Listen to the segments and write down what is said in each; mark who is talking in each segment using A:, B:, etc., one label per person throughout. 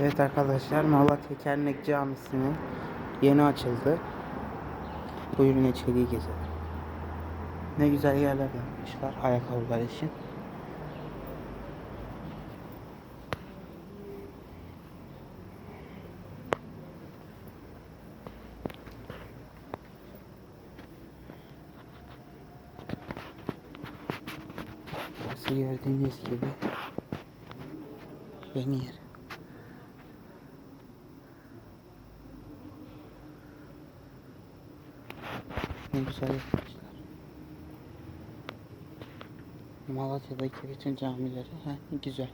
A: Evet arkadaşlar Malatya Kernek Camisi'nin yeni açıldı. Buyurun içeriği gezelim. Ne güzel yerler yapmışlar ayakkabılar için. Burası gördüğünüz gibi yeni yer. Ne güzel. Malatya'daki bütün camileri he, güzel.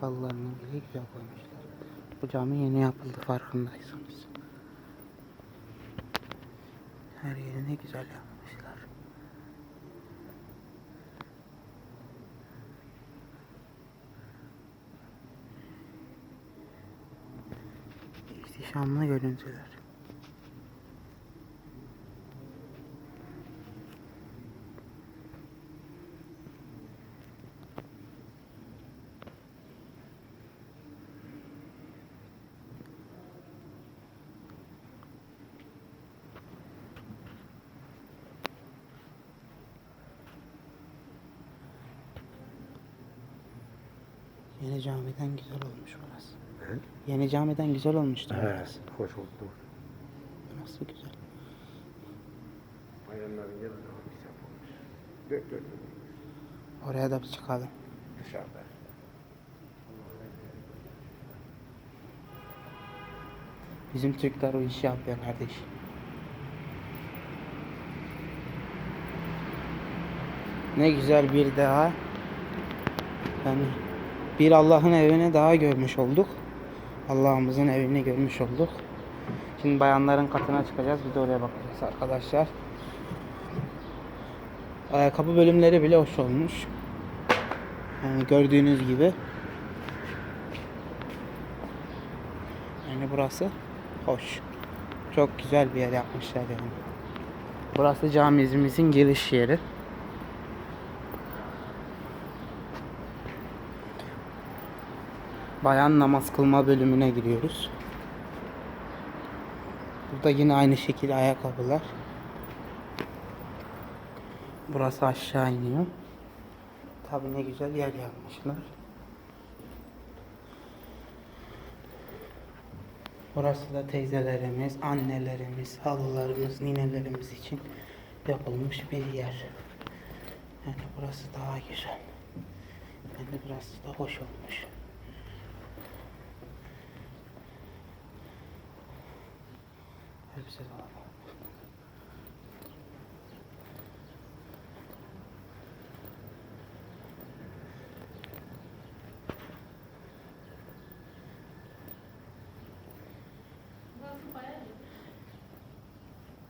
A: Halılarını bile güzel koymuşlar. Bu cami yeni yapıldı farkındaysanız. Her yeri ne güzel yapmışlar. İhtişamlı görüntüler. Yeni camiden güzel olmuş burası. Yeni camiden güzel olmuştu
B: Evet,
A: burası.
B: hoş oldu.
A: Nasıl güzel.
B: Bayanların yanı daha güzel olmuş. Dök dök.
A: Oraya da bir çıkalım.
B: Dışarıda.
A: Bizim Türkler o işi yapıyor kardeş. Ne güzel bir daha. Yani bir Allah'ın evini daha görmüş olduk. Allah'ımızın evini görmüş olduk. Şimdi bayanların katına çıkacağız. Bir de oraya bakacağız arkadaşlar. Ayakkabı bölümleri bile hoş olmuş. Yani gördüğünüz gibi. Yani burası hoş. Çok güzel bir yer yapmışlar yani. Burası camimizin giriş yeri. Bayan namaz kılma bölümüne giriyoruz. Burada yine aynı şekilde ayakkabılar. Burası aşağı iniyor. Tabi ne güzel yer yapmışlar. Burası da teyzelerimiz, annelerimiz, halılarımız, ninelerimiz için yapılmış bir yer. Yani burası daha güzel. Yani burası da hoş olmuş. Hepsi var.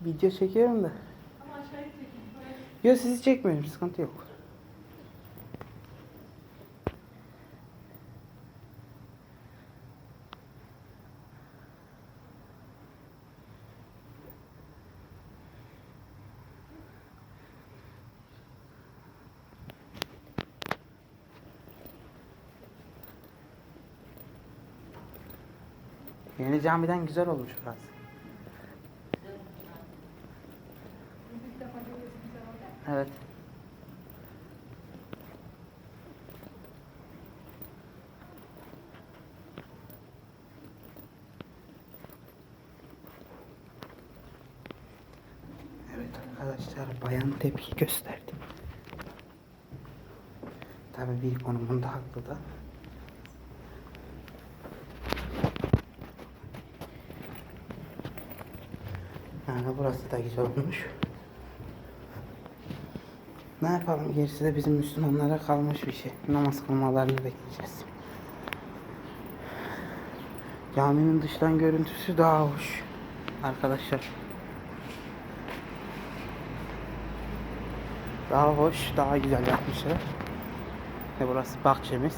A: Video çekiyorum da. Yok sizi çekmiyorum sıkıntı yok. Yeni camiden güzel olmuş burası. Evet. Evet arkadaşlar bayan tepki gösterdi. Tabii bir konumunda haklı da. Yani burası da güzel olmuş. Ne yapalım gerisi de bizim Müslümanlara kalmış bir şey. Namaz kılmalarını bekleyeceğiz. Caminin dıştan görüntüsü daha hoş. Arkadaşlar. Daha hoş, daha güzel yapmışlar. Ve burası bahçemiz.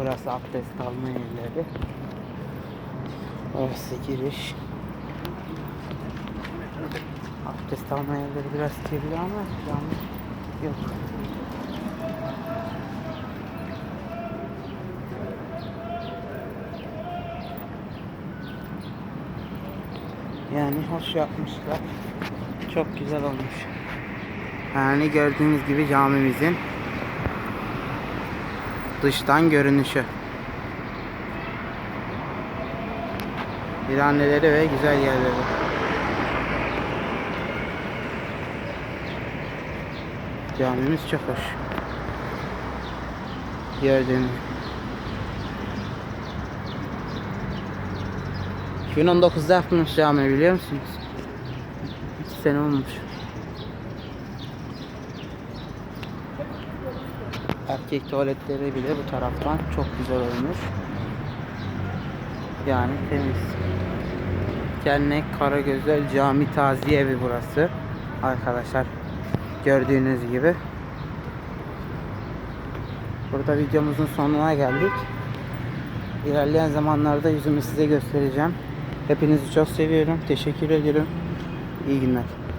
A: Burası abdest alma yerleri. Orası giriş. Abdest alma yerleri biraz kirli ama cami yok. Yani hoş yapmışlar. Çok güzel olmuş. Yani gördüğünüz gibi camimizin dıştan görünüşü. Viraneleri ve güzel yerleri. Camimiz çok hoş. Gördüğünüz. 2019'da yapılmış cami biliyor musunuz? 2 sene olmuş. Erkek tuvaletleri bile bu taraftan çok güzel olmuş. Yani temiz. Cennet Karagözel Cami Taziye Evi burası. Arkadaşlar gördüğünüz gibi. Burada videomuzun sonuna geldik. İlerleyen zamanlarda yüzümü size göstereceğim. Hepinizi çok seviyorum. Teşekkür ederim. İyi günler.